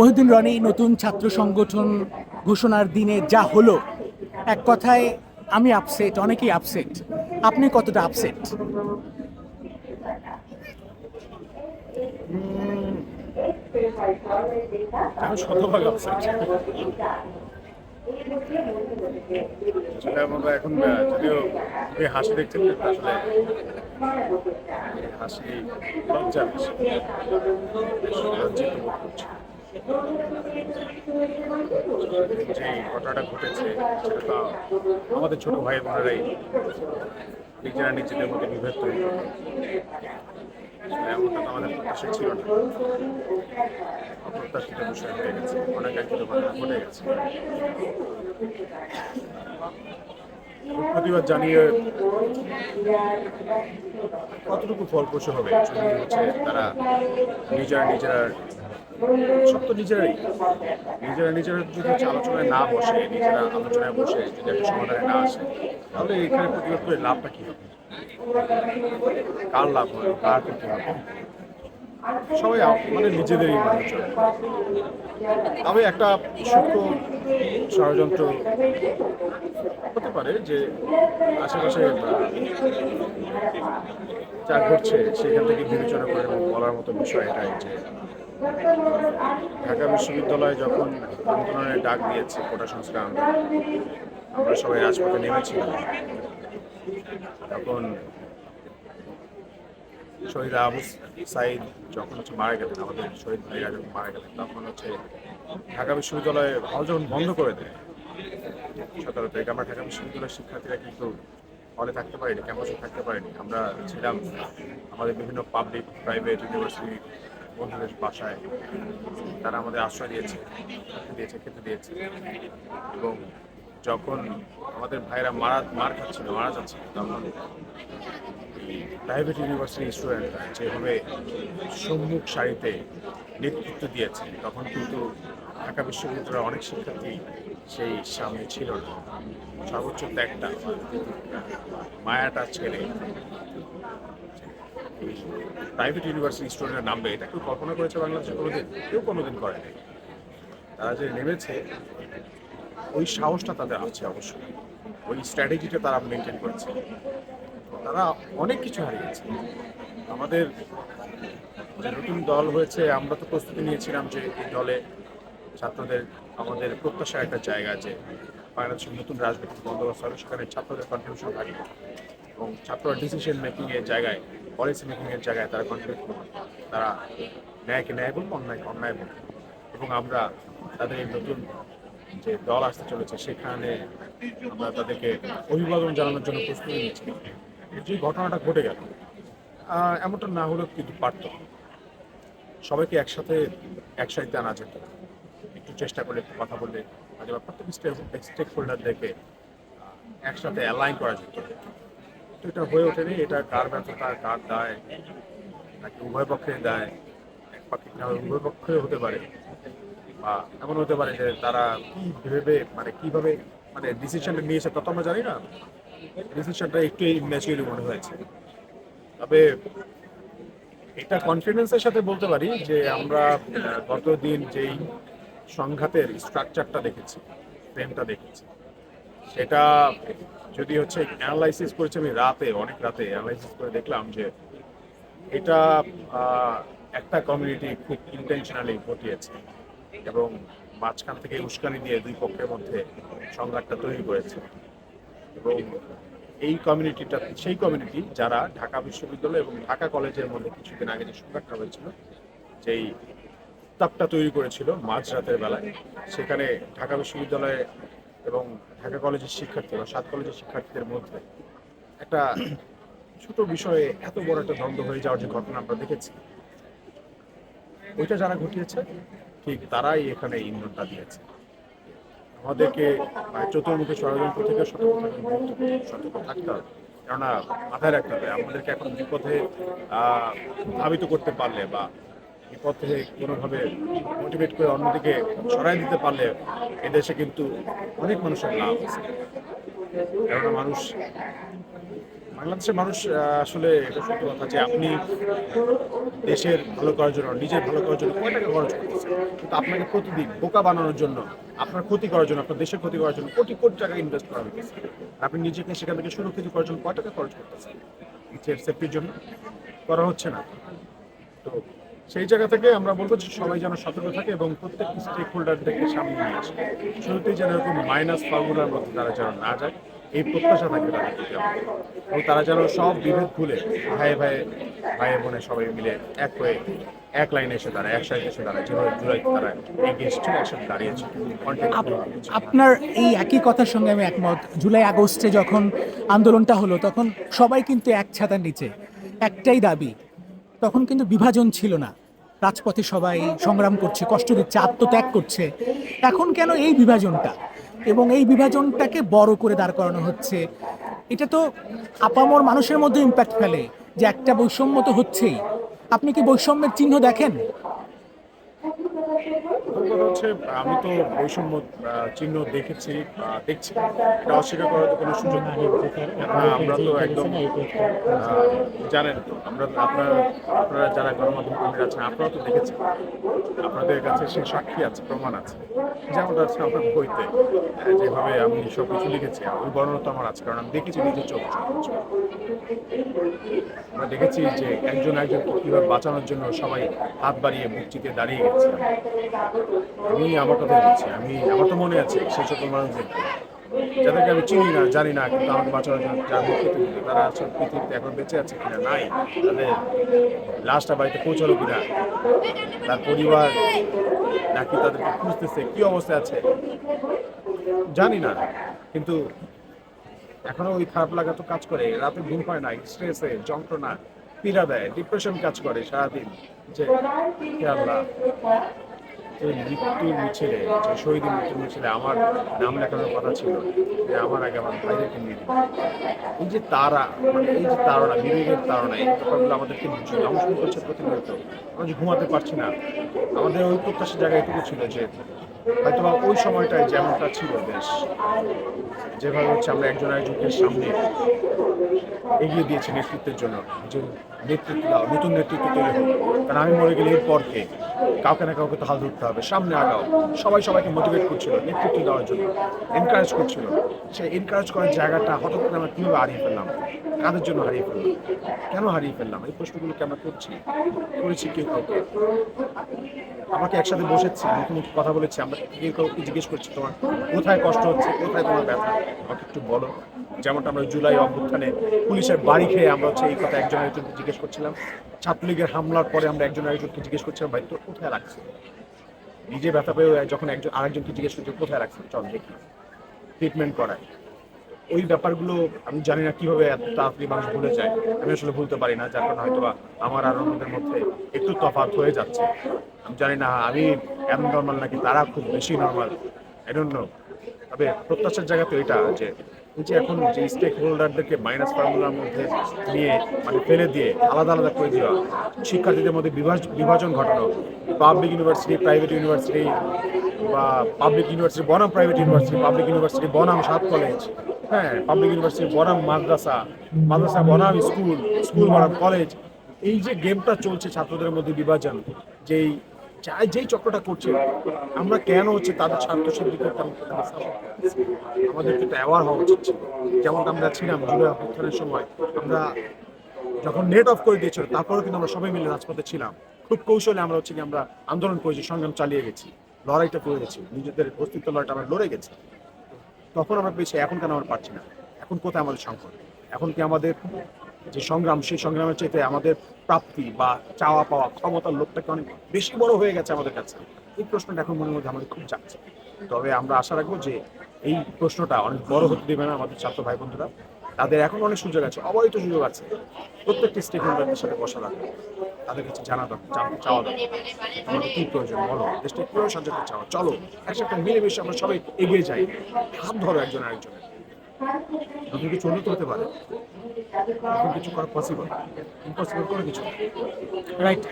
মহিউদ্দিন রনি নতুন ছাত্র সংগঠন ঘোষণার দিনে যা হলো এক কথায় আমি আপসেট অনেকেই আপসেট আপনি কতটা আপসেট আমি শতভাগ আপসেট আসলে আমরা এখন যদিও এই হাসি দেখছেন আসলে হাসি লজ্জা বেশি। লজ্জিত বোধ করছি। যে ঘটনাটা ঘটেছে, সেটা আমাদের ছোট ভাই বোনেরাই নিজেরা নিজেদের মধ্যে বিভেদ তৈরি এমনটা আমাদের প্রত্যাশা ছিল না। অপ্রত্যাশিত বিষয় হয়ে গেছে। অনেক একটি ঘটনা ঘটে গেছে। প্রতিবাদ জানিয়ে কতটুকু ফলপ্রসূ হবে? হচ্ছে তারা নিজেরা নিজেরা সব তো নিজেরাই। নিজেরা নিজেরা যদি হচ্ছে আলোচনায় না বসে, নিজেরা আলোচনায় বসে যদি একটা সমাধানে না আসে, তাহলে এখানে প্রতিবাদ করে লাভটা কি হবে? কার লাভ হবে? কার ক্ষতি হবে? সবাই মানে নিজেদেরই মানুষজন তবে একটা সূক্ষ্ম ষড়যন্ত্র হতে পারে যে আশেপাশে যা ঘটছে, সেখান থেকে বিবেচনা করে বলার মতো বিষয় এটাই যে ঢাকা বিশ্ববিদ্যালয় যখন আন্দোলনের ডাক দিয়েছে, কোটা সংস্কার আমরা সবাই রাজপথে নেমেছিলাম। তখন শহীদ আবু সাইদ যখন হচ্ছে মারা গেলেন, আমাদের শহীদ ভাইরা যখন মারা গেলেন, তখন হচ্ছে ঢাকা বিশ্ববিদ্যালয়ে হল যখন বন্ধ করে দেয়। সতেরো তারিখ আমরা ঢাকা বিশ্ববিদ্যালয়ের শিক্ষার্থীরা কিন্তু হলে থাকতে পারিনি, ক্যাম্পাসে থাকতে পারিনি। আমরা ছিলাম আমাদের বিভিন্ন পাবলিক প্রাইভেট ইউনিভার্সিটি বন্ধুদের বাসায় তারা আমাদের আশ্রয় দিয়েছে দিয়েছে, খেতে দিয়েছে। এবং যখন আমাদের ভাইরা মারা, মার খাচ্ছিল, মারা যাচ্ছিল তখন প্রাইভেট ইউনিভার্সিটি স্টুডেন্টরা যেভাবে সম্মুখ সারিতে নেতৃত্ব দিয়েছে, তখন কিন্তু ঢাকা বিশ্ববিদ্যালয়ের অনেক শিক্ষার্থী সেই সামনে ছিল না। সর্বোচ্চ ত্যাগটা মায়াটা ছেড়ে প্রাইভেট ইউনিভার্সিটি স্টুডেন্টের নামবে এটা কেউ কল্পনা করেছে বাংলাদেশে কোনোদিন, কেউ কোনোদিন করেনি তারা যে নেমেছে, ওই সাহসটা তাদের আছে অবশ্যই। ওই স্ট্র্যাটেজিটা তারা মেনটেন করেছে। তারা অনেক কিছু হারিয়েছে। আমাদের নতুন দল হয়েছে, আমরা তো প্রস্তুতি নিয়েছিলাম যে এই দলে ছাত্রদের আমাদের প্রত্যাশা একটা জায়গা আছে বাংলাদেশের নতুন রাজনৈতিক বন্দোবস্ত সেখানে ছাত্রদের কন্ট্রিবিউশন থাকবে এবং ছাত্ররা ডিসিশন মেকিংয়ের জায়গায় পলিসি মেকিং এর জায়গায় তারা কন্ট্রিবিউট করবে। তারা ন্যায়কে ন্যায় বলব, অন্যায়কে অন্যায় বলব। এবং আমরা তাদের এই নতুন যে দল আসতে চলেছে, সেখানে আমরা তাদেরকে অভিবাদন জানানোর জন্য প্রস্তুতি নিচ্ছি। যে ঘটনাটা ঘটে গেল এমনটা না হলেও কিন্তু পারত। সবাইকে একসাথে একসাথে আনা যেত। একটু চেষ্টা করে একটু কথা বললে প্রত্যেক স্টেক হোল্ডারদেরকে একসাথে অ্যালাইন করা যেত। এটা হয়ে ওঠেনি এটা কার ব্যর্থতা কার দায় নাকি উভয় পক্ষের দায়? এক পক্ষে উভয় পক্ষে হতে পারে। বা এমন হতে পারে যে তারা কি ভেবে মানে কীভাবে মানে ডিসিশনটা নিয়েছে তত আমরা জানি না। ডিসিশনটা একটু ইম্যাচুয়ালি মনে হয়েছে। তবে এটা কনফিডেন্সের সাথে বলতে পারি যে আমরা আহ, গত দিন যেই সংঘাতের স্ট্রাকচারটা দেখেছি ফ্রেমটা দেখেছি সেটা যদি হচ্ছে অ্যানালাইসিস করেছি আমি রাতে, অনেক রাতে অ্যানালাইসিস করে দেখলাম যে এটা একটা কমিউনিটি খুব ইন্টেনশনালি ঘটিয়েছে এবং মাঝখান থেকে উস্কানি দিয়ে দুই পক্ষের মধ্যে সংঘাতটা তৈরি করেছে। এবং এই কমিউনিটিটা সেই কমিউনিটি যারা ঢাকা বিশ্ববিদ্যালয় এবং ঢাকা কলেজের মধ্যে কিছুদিন আগে যে সংঘাতটা হয়েছিল, যেই তাপটা তৈরি করেছিল মাঝরাতের বেলায়, সেখানে ঢাকা বিশ্ববিদ্যালয়ে এবং ঢাকা কলেজের শিক্ষার্থী বা সাত কলেজের শিক্ষার্থীদের মধ্যে একটা ছোট বিষয়ে এত বড় একটা দ্বন্দ্ব হয়ে যাওয়ার যে ঘটনা আমরা দেখেছি ওইটা যারা ঘটিয়েছে ঠিক তারাই এখানে ইন্ধনটা দিয়েছে। আমাদেরকে চতুর্মুখী ষড়যন্ত্র থেকে সতর্ক সতর্ক থাকতে হবে। কেননা মাথায় রাখতে হবে আমাদেরকে এখন বিপথে আহ, ধাবিত করতে পারলে বা বিপথে কোনোভাবে মোটিভেট করে অন্যদিকে সরাই দিতে পারলে এদেশে কিন্তু অনেক মানুষের লাভ আছে। কেননা মানুষ, বাংলাদেশের মানুষ আসলে এটা সত্যি কথা যে আপনি দেশের ভালো করার জন্য, নিজের ভালো করার জন্য কয় টাকা খরচ করতেছে কিন্তু আপনাকে প্রতিদিন বোকা বানানোর জন্য, আপনার ক্ষতি করার জন্য, আপনার দেশের ক্ষতি করার জন্য কোটি কোটি টাকা ইনভেস্ট করা হইতেছে। আপনি নিজেকে সেখান থেকে সুরক্ষিত করার জন্য কয় টাকা খরচ করতেছেন? সেফটির জন্য? করা হচ্ছে না। সেই জায়গা থেকে আমরা বলব যে সবাই যেন সতর্ক থাকে এবং প্রত্যেকটি স্টেক হোল্ডারদেরকে সামনে নিয়ে আসে। শুরুতেই যেন এরকম মাইনাস ফর্মুলার মধ্যে তারা যেন না যায় এই প্রত্যাশা থাকবে তাদের প্রতি এবং তারা যেন সব বিভেদ ভুলে ভাইয়ে ভাইয়ে ভাইয়ে বোনে সবাই মিলে এক হয়ে এক লাইনে এসে দাঁড়ায় একসাথে এসে দাঁড়ায় যেভাবে জুলাই তারা এগিয়ে এসেছিল একসাথে দাঁড়িয়েছে। আপনার এই একই কথার সঙ্গে আমি একমত। জুলাই আগস্টে যখন আন্দোলনটা হলো তখন সবাই কিন্তু এক ছাতার নিচে একটাই দাবি তখন কিন্তু বিভাজন ছিল না। রাজপথে সবাই সংগ্রাম করছে, কষ্ট দিচ্ছে, আত্মত্যাগ করছে। এখন কেন এই বিভাজনটা? এবং এই বিভাজনটাকে বড় করে দাঁড় করানো হচ্ছে। এটা তো আপামর মানুষের মধ্যে ইম্প্যাক্ট ফেলে যে একটা বৈষম্য তো হচ্ছেই। আপনি কি বৈষম্যের চিহ্ন দেখেন? কথা হচ্ছে আমি তো বৈষম্য চিহ্ন দেখেছি দেখছি। এটা অস্বীকার করার তো কোনো সুযোগ নেই আমরা তো একদম জানেন আমরা আপনারা আপনারা যারা গণমাধ্যম কর্মীরা আছেন আপনারা তো দেখেছেন। আপনাদের কাছে সে সাক্ষী আছে প্রমাণ আছে। যেমনটা আছে আপনার বইতে। আহ, যেভাবে আমি সব কিছু লিখেছি ওই বর্ণনা তো আমার আছে কারণ আমি দেখেছি নিজের চোখ। আমরা দেখেছি যে একজন একজনকে কীভাবে বাঁচানোর জন্য সবাই হাত বাড়িয়ে বুক চিতে দাঁড়িয়ে গেছে। আমি আমার কথা বলছি, আমি, আমার তো মনে আছে সেই সকল মানুষদের, যাদেরকে আমি চিনি না, জানি না, কিন্তু আমাকে বাঁচানোর জন্য যারা মুক্তিতে দিল তারা আসলে পৃথিবীতে এখন বেঁচে আছে কিনা, নাই। তাদের লাশটা বাড়িতে পৌঁছালো কিনা, তার পরিবার নাকি তাদেরকে খুঁজতেছে, কী অবস্থায় আছে, জানি না। কিন্তু এখনও ওই খারাপ লাগা তো কাজ করে। রাতে ঘুম হয় না স্ট্রেসে যন্ত্রণা, পীড়া দেয় ডিপ্রেশন কাজ করে সারাদিন। যে আল্লাহ মৃত্যুর মিছিলে যে শহীদ মৃত্যুর মিছিলে আমার নাম লেখানোর কথা ছিল, যে আমার আগে আমার ভাইদেরকে নিয়ে। এই যে তারা মানে এই যে তারা, বিবেকের তারা এই ব্যাপারগুলো আমাদেরকে জমশন করছে প্রতিনিয়ত, আমরা যে ঘুমাতে পারছি না, আমাদের ওই প্রত্যাশার জায়গায় এটুকু ছিল যে হয়তো বা ওই সময়টায় যেমনটা ছিল বেশ। যেভাবে হচ্ছে আমরা একজন আরেকজনকে সামনে এগিয়ে দিয়েছে নেতৃত্বের জন্য যে নেতৃত্ব দাও, নতুন নেতৃত্ব তৈরি হোক। কারণ আমি মরে গেলে এরপর কে? কাউকে না কাউকে তো হাল ধরতে হবে, সামনে আগাও। সবাই সবাইকে মোটিভেট করছিল, নেতৃত্ব দেওয়ার জন্য এনকারেজ করছিল। সেই এনকারেজ করার জায়গাটা হঠাৎ করে আমরা কীভাবে হারিয়ে ফেললাম? কাদের জন্য হারিয়ে ফেললাম? কেন হারিয়ে ফেললাম? এই প্রশ্নগুলোকে আমরা করছি? করেছি কেউ কাউকে? আমাকে একসাথে বসেছি মুখোমুখি কথা বলেছি, আমরা কেউ কাউকে জিজ্ঞেস করছি তোমার কোথায় কষ্ট হচ্ছে, কোথায় তোমার ব্যথা? আমাকে একটু বলো। যেমনটা আমরা জুলাই অভ্যুত্থানে পুলিশের বাড়ি খেয়ে আমরা হচ্ছে এই কথা একজন আরেকজনকে জিজ্ঞেস করছিলাম। ছাত্রলীগের হামলার পরে আমরা একজন আরেকজনকে জিজ্ঞেস করছিলাম, ভাই, তোর কোথায় রাখছে নিজে ব্যথা পেয়ে যখন একজন আরেকজনকে জিজ্ঞেস করছে কোথায় রাখছে চল, দেখি। ট্রিটমেন্ট করায় ওই ব্যাপারগুলো আমি জানি না কীভাবে এত তাড়াতাড়ি মানুষ ভুলে যায়। আমি আসলে ভুলতে পারি না, যার কারণে হয়তো আমার আর অন্যদের মধ্যে একটু তফাৎ হয়ে যাচ্ছে। আমি জানি না, আমি এমন নর্মাল নাকি তারা খুব বেশি নর্মাল আই ডোন্ট নো তবে প্রত্যাশার জায়গা তো এটা যে এই যে এখন যে স্টেক হোল্ডারদেরকে মাইনাস ফর্মুলার মধ্যে নিয়ে মানে ফেলে দিয়ে আলাদা আলাদা করে দেওয়া, শিক্ষার্থীদের মধ্যে বিভাজ- বিভাজন ঘটানো পাবলিক ইউনিভার্সিটি প্রাইভেট ইউনিভার্সিটি বা পাবলিক ইউনিভার্সিটি বনাম প্রাইভেট ইউনিভার্সিটি পাবলিক ইউনিভার্সিটি বনাম সাত কলেজ হ্যাঁ পাবলিক ইউনিভার্সিটি বনাম মাদ্রাসা মাদ্রাসা বনাম স্কুল স্কুল বনাম কলেজ এই যে গেমটা চলছে ছাত্রদের মধ্যে বিভাজন, যেই যাই যেই চক্রটা করছে আমরা কেন হচ্ছে তাদের স্বার্থ সিদ্ধি করতে? আমাদের কিন্তু অ্যাওয়ার হওয়া উচিত যেমন আমরা ছিলাম জুলাই অভ্যুত্থানের সময়, আমরা যখন নেট অফ করে দিয়েছিল, তারপরেও কিন্তু আমরা সবাই মিলে রাজপথে ছিলাম। খুব কৌশলে আমরা হচ্ছে কি, আমরা আন্দোলন করেছি, সংগ্রাম চালিয়ে গেছি, লড়াইটা করে গেছি, নিজেদের অস্তিত্ব লড়াইটা আমরা লড়ে গেছি। তখন আমরা পেয়েছি, এখন কেন আমরা পারছি না? এখন কোথায় আমাদের সংকট? এখন কি আমাদের যে সংগ্রাম, সেই সংগ্রামের চাইতে আমাদের প্রাপ্তি বা চাওয়া পাওয়া ক্ষমতার লোকটাকে অনেক বেশি বড় হয়ে গেছে আমাদের কাছে। এই প্রশ্নটা এখন মনের মধ্যে আমাদের খুব যাচ্ছে তবে আমরা আশা রাখব যে এই প্রশ্নটা অনেক বড় হতে দেবে না আমাদের ছাত্র ভাই বন্ধুরা তাদের এখন অনেক সুযোগ আছে, অবহিত সুযোগ আছে। প্রত্যেকটি স্টেক হোল্ডারদের সাথে বসা লাগবে। তাদের কাছে জানা দরকার চাওয়া দরকার। আমাদের কি প্রয়োজন? বলো। দেশটা কীভাবে সাজাতে চাও? চলো। একসাথে মিলেমিশে আমরা সবাই এগিয়ে যাই। হাত ধরো একজন আরেকজনের। নতুন কিছু উন্নত হতে পারে কিছু করা পসিবল ইম্পসিবল কোনো কিছু রাইট